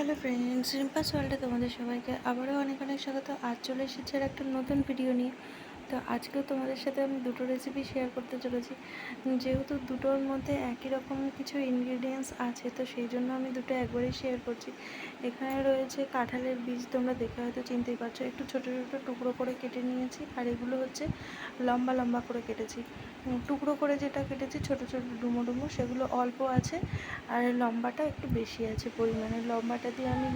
Hello friends রিম্পাস ওয়ার্ল্ডে তোমাদের সবাইকে আবারও অনেক অনেক স্বাগত। আজ চলে এসেছে একটা নতুন ভিডিও নিয়ে। তো আজকেও তোমাদের সাথে আমি দুটো রেসিপি শেয়ার করতে চলেছি। যেহেতু দুটোর মধ্যে একই রকম কিছু ইনগ্রিডিয়েন্টস আছে, তো সেই জন্য আমি দুটো একবারেই শেয়ার করছি। এখানে রয়েছে কাঁঠালের বীজ, তোমরা দেখে হয়তো চিনতেই পারছ। একটু ছোটো ছোটো টুকরো করে কেটে নিয়েছি, আর এগুলো হচ্ছে লম্বা লম্বা করে কেটেছি। টুকরো করে যেটা কেটেছি, ছোট ছোট ডুমো ডুমো, সেগুলো অল্প আছে, আর লম্বাটা একটু বেশি আছে পরিমাণে। লম্বাটা দিয়ে আমি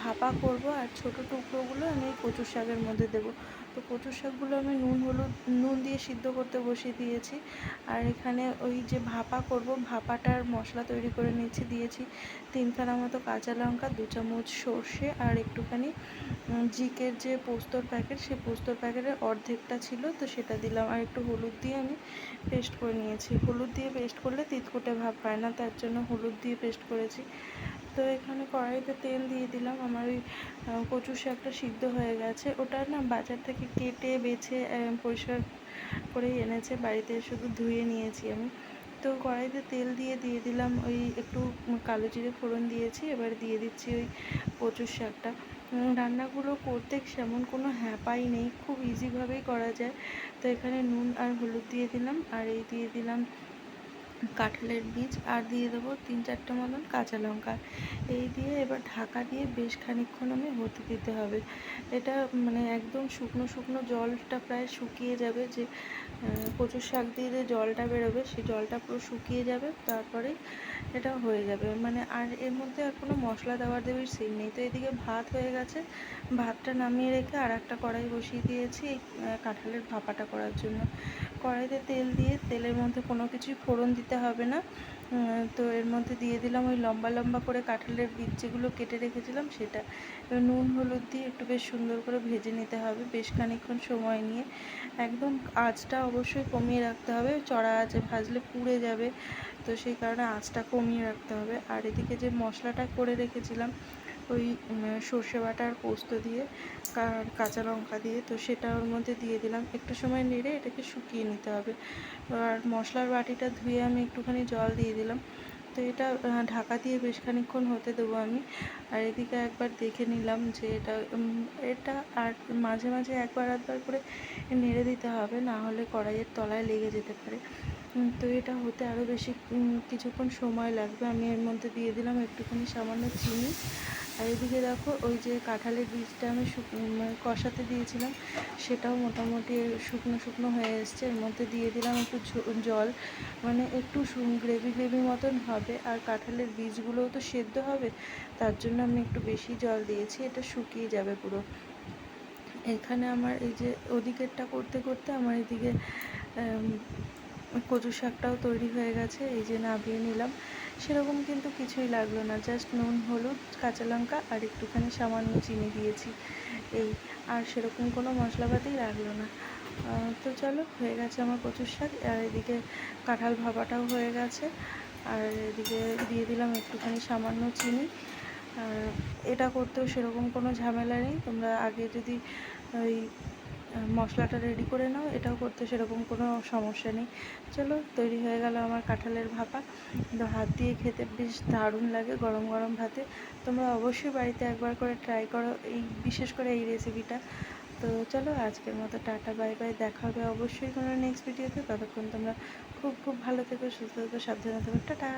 ভাপা করব, আর ছোট টুকরোগুলো আমি কচুর শাকের মধ্যে দেবো। তো কচুর শাকগুলো আমি নুন হলুদ, নুন দিয়ে সিদ্ধ করতে বসিয়ে দিয়েছি। আর এখানে ওই যে ভাপা করব, ভাপাটার মশলা তৈরি করে নিয়েছি। দিয়েছি তিনখানা মতো কাঁচা লঙ্কা, দু চামচ সর্ষে আর একটুখানি জিকের যে পোস্তর প্যাকেট সেই পোস্তর প্যাকেটের অর্ধেকটা ছিল, তো সেটা দিলাম। আর একটু হলুদ দিয়ে আমি পেস্ট করে নিয়েছি। হলুদ দিয়ে পেস্ট করলে তিতকুটে ভাব হয় না, তার জন্য হলুদ দিয়ে পেস্ট করেছি। তো এখানে কড়াইতে তেল দিয়ে দিলাম। আমার ওই কচু শাকটা সিদ্ধ হয়ে গেছে। ওটা না বাজার থেকে কেটে, বেছে পরিষ্কার করে এনেছে। বাড়িতে শুধু ধুয়ে নিয়েছি আমি। তো কড়াইতে তেল দিয়ে দিয়ে দিলাম। ওই একটু কালো জিরে ফোড়ন দিয়েছি। এবার দিয়ে দিচ্ছি ওই কচুর শাকটা। রান্নাগুলো করতে সেমন কোনো হ্যাপাই নেই। খুব ইজিভাবেই করা যায়। তো এখানে নুন আর হলুদ দিয়ে দিলাম। আর এই দিয়ে দিলাম কাঁঠালের বীজ আর দিয়ে দেবো তিন চারটে মতন কাঁচা লঙ্কা। এই দিয়ে এবার ঢাকা দিয়ে বেশ খানিক্ষণ আমি হতে দিতে হবে। এটা মানে একদম শুকনো শুকনো জলটা প্রায় শুকিয়ে যাবে যে কচুর শাক দিয়ে যে জলটা বেরোবে সেই জলটা পুরো শুকিয়ে যাবে, তারপরেই এটা হয়ে যাবে। মানে আর এর মধ্যে আর কোনো মশলা দেওয়ার দেবীর সিন নেই। তো এদিকে ভাত হয়ে গেছে। ভাতটা নামিয়ে রেখে আর একটা কড়াই বসিয়ে দিয়েছি কাঁঠালের ভাপাটা করার জন্য। কড়াইতে তেল দিয়ে তেলের মধ্যে কোনো কিছুই ফোড়ন দিতে হবে না। তো এর মধ্যে দিয়ে দিলাম ওই লম্বা লম্বা করে কাঁঠালের বীজ যেগুলো কেটে রেখেছিলাম সেটা। এবার নুন, হলুদ দিয়ে একটু বেশ সুন্দর করে ভেজে নিতে হবে বেশ খানিক্ষণ সময় নিয়ে। একদম আঁচটা অবশ্যই কমিয়ে রাখতে হবে। চড়া আঁচে ভাজলে পুড়ে যাবে, তো সেই কারণে আঁচটা কমিয়ে রাখতে হবে। আর এদিকে যে মশলাটা করে রেখেছিলাম ওই সর্ষে বাটা আর পোস্ত দিয়ে কাঁচা লঙ্কা দিয়ে, তো সেটা ওর মধ্যে দিয়ে দিলাম। একটু সময় নেড়ে এটাকে শুকিয়ে নিতে হবে। আর মশলার বাটিটা ধুয়ে আমি একটুখানি জল দিয়ে দিলাম। তো এটা ঢাকা দিয়ে বেশ খানিক্ষণ হতে দেবো আমি। আর এদিকে একবার দেখে নিলাম যে এটা এটা আর মাঝে মাঝে একবার আধবার করে নেড়ে দিতে হবে, না হলে কড়াইয়ের তলায় লেগে যেতে পারে। তো এটা হতে আরও বেশি কিছুক্ষণ সময় লাগবে। আমি এর মধ্যে দিয়ে দিলাম একটুখানি সামান্য চিনি। আর এদিকে দেখো, ওই যে কাঁঠালের বীজটা আমি মানে কষাতে দিয়েছিলাম, সেটাও মোটামুটি শুকনো শুকনো হয়ে এসছে। এর মধ্যে দিয়ে দিলাম একটু জল মানে একটু গ্রেভি গ্রেভি মতন হবে। আর কাঁঠালের বীজগুলোও তো সেদ্ধ হবে, তার জন্য আমি একটু বেশি জল দিয়েছি, এটা শুকিয়ে যাবে পুরো। এখানে আমার এই যে, ওদিকেরটা করতে করতে আমার এদিকে কচু শাকটাও তৈরি হয়ে গেছে, এই যে নাবিয়ে নিলাম। সেরকম কিন্তু কিছুই লাগল না জাস্ট নুন, হলুদ, কাঁচা লঙ্কা আর একটুখানি সামান্য চিনি দিয়েছি। এই, আর সেরকম কোনো মশলাপাতি লাগল না। তো চলো, হয়ে গেছে আমার কচুর শাক, আর এদিকে কাঁঠাল ভাপাটাও হয়ে গেছে। আর এদিকে দিয়ে দিলাম একটুখানি সামান্য চিনি। আর এটা করতেও সেরকম কোনো ঝামেলা নেই, তোমরা আগে যদি ওই মশলাটা রেডি করে নাও, এটাও করতে সেরকম কোনো সমস্যা নেই। চলো, তৈরি হয়ে গেল আমার কাঁঠালের ভাপা। কিন্তু হাত দিয়ে খেতে বেশ দারুণ লাগে গরম গরম ভাতে। তোমরা অবশ্যই বাড়িতে একবার করে ট্রাই করো এই, বিশেষ করে এই রেসিপিটা তো চলো, আজকের মতো টাটা বাই বাই দেখা হবে অবশ্যই কোনো নেক্সট ভিডিওতে ততক্ষণ তোমরা খুব খুব ভালো থেকো, সুস্থ থেকো, সাবধানে থেকো। টাটা!